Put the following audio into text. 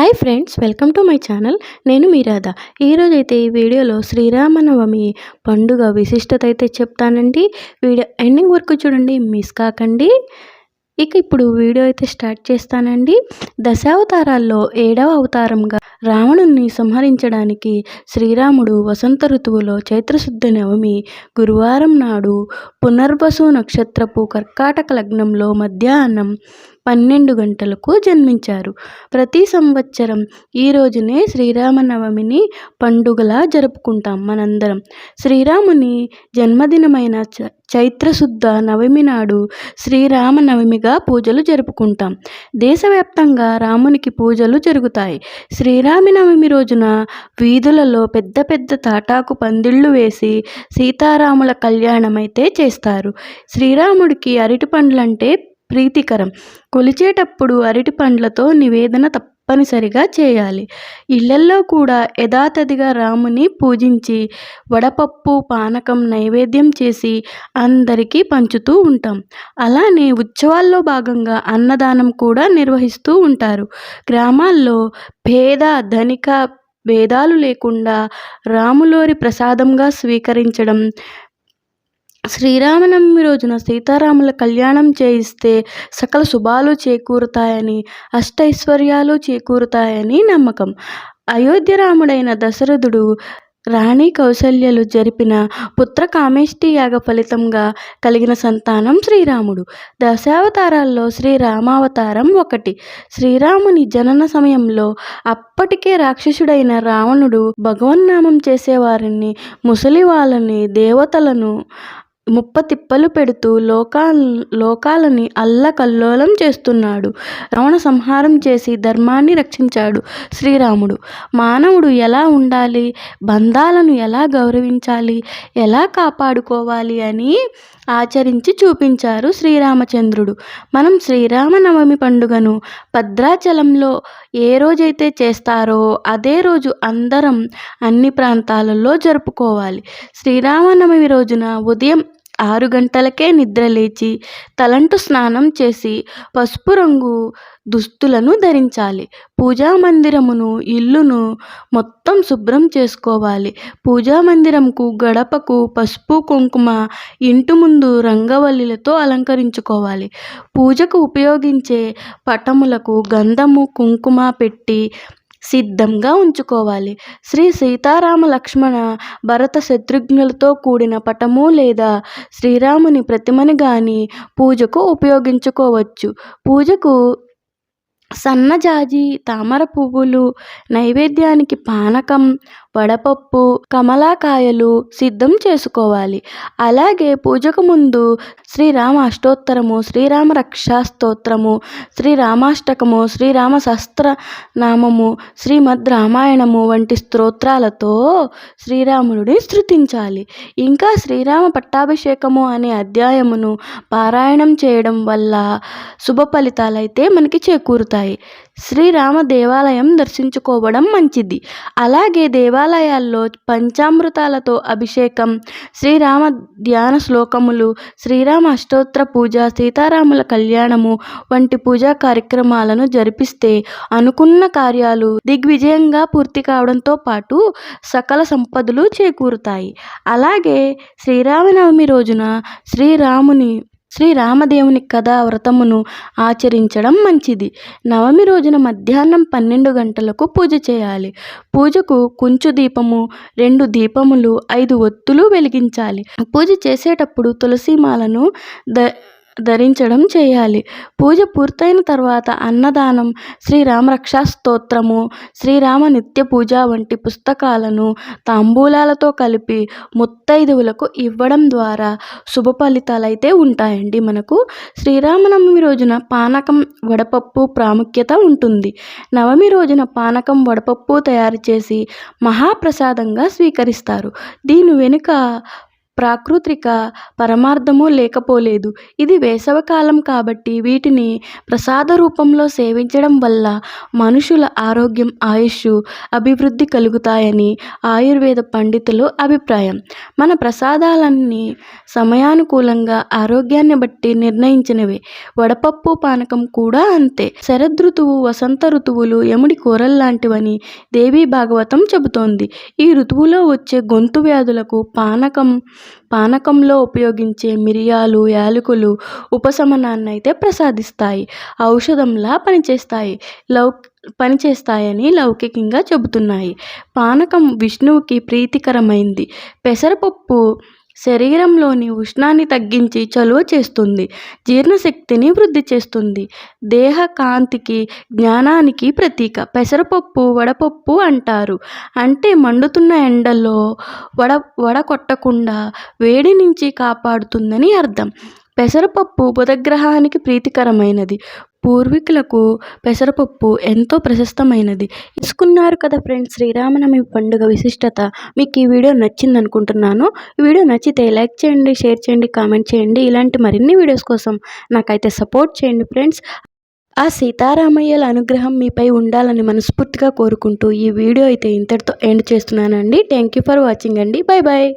Hi friends welcome to my channel. నేను మీ రాధా. ఈరోజు ఈ వీడియోలో శ్రీరామనవమి పండుగ విశిష్టత అయితే చెప్తానండి. వీడియో ఎండింగ్ వరకు చూడండి మిస్ కాకండి. ఇక ఇప్పుడు వీడియో అయితే స్టార్ట్ చేస్తానండి. దశావతారాల్లో ఏడవ అవతారంగా రావణుని సంహరించడానికి శ్రీరాముడు వసంత ఋతువులో చైత్రశుద్ధ నవమి గురువారం నాడు పునర్వసు నక్షత్రపు కర్కాటక లగ్నంలో మధ్యాహ్నం పన్నెండు గంటలకు జన్మించారు. ప్రతి సంవత్సరం ఈ రోజునే శ్రీరామనవమిని పండుగలా జరుపుకుంటాం మనందరం. శ్రీరాముని జన్మదినమైన చ చైత్రశుద్ధ నవమి నాడు శ్రీరామనవమిగా పూజలు జరుపుకుంటాం. దేశవ్యాప్తంగా రామునికి పూజలు జరుగుతాయి. శ్రీరామనవమి రోజున వీధులలో పెద్ద పెద్ద తాటాకు పందిళ్ళు వేసి సీతారాముల కళ్యాణమైతే చేస్తారు. శ్రీరాముడికి అరటి పండ్లంటే ప్రీతికరం. కొలిచేటప్పుడు అరటి పండ్లతో నివేదన తప్పనిసరిగా చేయాలి. ఇళ్ళల్లో కూడా యథాతథిగా రాముని పూజించి వడపప్పు పానకం నైవేద్యం చేసి అందరికీ పంచుతూ ఉంటాం. అలానే ఉత్సవాల్లో భాగంగా అన్నదానం కూడా నిర్వహిస్తూ ఉంటారు. గ్రామాల్లో పేద ధనిక భేదాలు లేకుండా రాములోరి ప్రసాదంగా స్వీకరించడం శ్రీరామనవమి రోజున సీతారాముల కళ్యాణం చేయిస్తే సకల శుభాలు చేకూరుతాయని అష్టైశ్వర్యాలు చేకూరుతాయని నమ్మకం. అయోధ్య రాముడైన దశరథుడు రాణి కౌశల్యలు జరిపిన పుత్ర కామేష్టి యాగ ఫలితంగా కలిగిన సంతానం శ్రీరాముడు. దశావతారాల్లో శ్రీరామావతారం ఒకటి. శ్రీరాముని జనన సమయంలో అప్పటికే రాక్షసుడైన రావణుడు భగవన్నామం చేసేవారిని ముసలి వాళ్ళని దేవతలను ముప్పతిప్పలు పెడుతూ లోకా లోకాలని అల్లకల్లోలం చేస్తున్నాడు. రావణ సంహారం చేసి ధర్మాన్ని రక్షించాడు శ్రీరాముడు. మానవుడు ఎలా ఉండాలి? బంధాలను ఎలా గౌరవించాలి? ఎలా కాపాడుకోవాలి అని ఆచరించి చూపించారు శ్రీరామచంద్రుడు. మనం శ్రీరామనవమి పండుగను భద్రాచలంలో ఏ రోజైతే చేస్తారో అదే రోజు అందరం అన్ని ప్రాంతాలలో జరుపుకోవాలి. శ్రీరామనవమి రోజున ఉదయం ఆరు గంటలకే నిద్ర లేచి తలంటు స్నానం చేసి పసుపు రంగు దుస్తులను ధరించాలి. పూజా మందిరమును ఇల్లును మొత్తం శుభ్రం చేసుకోవాలి. పూజా మందిరంకు గడపకు పసుపు కుంకుమ ఇంటి ముందు రంగవల్లిలతో అలంకరించుకోవాలి. పూజకు ఉపయోగించే పటములకు గంధము కుంకుమ పెట్టి సిద్ధంగా ఉంచుకోవాలి. శ్రీ సీతారామ లక్ష్మణ భరత శత్రుఘ్నులతో కూడిన పటము లేదా శ్రీరాముని ప్రతిమని కానీ పూజకు ఉపయోగించుకోవచ్చు. పూజకు సన్నజాజి తామర పువ్వులు నైవేద్యానికి పానకం వడపప్పు కమలాకాయలు సిద్ధం చేసుకోవాలి. అలాగే పూజకు ముందు శ్రీరామ అష్టోత్తరము శ్రీరామ రక్షా స్తోత్రము శ్రీరామాష్టకము శ్రీరామ సహస్రనామము శ్రీమద్ రామాయణము వంటి స్తోత్రాలతో శ్రీరాముడిని స్థుతించాలి ఇంకా శ్రీరామ పట్టాభిషేకము అనే అధ్యాయమును పారాయణం చేయడం వల్ల శుభ ఫలితాలైతే మనకి చేకూరుతాయి. శ్రీరామ దేవాలయం దర్శించుకోవడం మంచిది. అలాగే దేవాలయాల్లో పంచామృతాలతో అభిషేకం శ్రీరామ ధ్యాన శ్లోకములు శ్రీరామ అష్టోత్తర పూజ సీతారాముల కళ్యాణము వంటి పూజా కార్యక్రమాలను జరిపిస్తే అనుకున్న కార్యాలు దిగ్విజయంగా పూర్తి కావడంతో పాటు సకల సంపదలు చేకూరుతాయి. అలాగే శ్రీరామనవమి రోజున శ్రీరాముని శ్రీరామదేవుని కథా వ్రతమును ఆచరించడం మంచిది. నవమి రోజున మధ్యాహ్నం పన్నెండు గంటలకు పూజ చేయాలి. పూజకు కుంచు దీపము రెండు దీపములు ఐదు ఒత్తులు వెలిగించాలి. పూజ చేసేటప్పుడు తులసిమాలను ద ధరించడం చేయాలి. పూజ పూర్తయిన తర్వాత అన్నదానం శ్రీరామ రక్షా స్తోత్రము శ్రీరామ నిత్య పూజ వంటి పుస్తకాలను తాంబూలాలతో కలిపి ముత్తైదువులకు ఇవ్వడం ద్వారా శుభ ఫలితాలు అయితే ఉంటాయండి. మనకు శ్రీరామనవమి రోజున పానకం వడపప్పు ప్రాముఖ్యత ఉంటుంది. నవమి రోజున పానకం వడపప్పు తయారు చేసి మహాప్రసాదంగా స్వీకరిస్తారు. దీని వెనుక ప్రాకృతిక పరమార్థము లేకపోలేదు. ఇది వేసవకాలం కాబట్టి వీటిని ప్రసాద రూపంలో సేవించడం వల్ల మనుషుల ఆరోగ్యం ఆయుష్ అభివృద్ధి కలుగుతాయని ఆయుర్వేద పండితులు అభిప్రాయం. మన ప్రసాదాలన్నీ సమయానుకూలంగా ఆరోగ్యాన్ని బట్టి నిర్ణయించినవే. వడపప్పు పానకం కూడా అంతే. శరదృతువు వసంత ఋతువులు యముడి కూరల్లాంటివని దేవీ భాగవతం చెబుతోంది. ఈ ఋతువులో వచ్చే గొంతు వ్యాధులకు పానకం పానకంలో ఉపయోగించే మిరియాలు యాలకులు ఉపశమనాన్ని అయితే ప్రసాదిస్తాయి. ఔషధంలా పనిచేస్తాయి. లౌ పనిచేస్తాయని లౌకికంగా చెబుతున్నాయి. పానకం విష్ణువుకి ప్రీతికరమైంది. పెసరపప్పు శరీరంలోని ఉష్ణాన్ని తగ్గించి చలువ చేస్తుంది జీర్ణశక్తిని వృద్ధి చేస్తుంది. దేహ కాంతికి జ్ఞానానికి ప్రతీక. పెసరపప్పు వడపప్పు అంటారు. అంటే మండుతున్న ఎండలో వడ వడకొట్టకుండా వేడి నుంచి కాపాడుతుందని అర్థం. పెసరపప్పు బుధగ్రహానికి ప్రీతికరమైనది. పూర్వీకులకు పెసరపప్పు ఎంతో ప్రశస్తమైనది. తీసుకున్నారు కదా ఫ్రెండ్స్ శ్రీరామనవమి పండుగ విశిష్టత. మీకు ఈ వీడియో నచ్చింది అనుకుంటున్నాను ఈ వీడియో నచ్చితే లైక్ చేయండి షేర్ చేయండి కామెంట్ చేయండి. ఇలాంటి మరిన్ని వీడియోస్ కోసం నాకైతే సపోర్ట్ చేయండి ఫ్రెండ్స్. ఆ సీతారామయ్యల అనుగ్రహం మీపై ఉండాలని మనస్ఫూర్తిగా కోరుకుంటూ ఈ వీడియో అయితే ఇంతటితో ఎండ్ చేస్తున్నానండి. థ్యాంక్ యూ ఫర్ వాచింగ్ అండి. Bye bye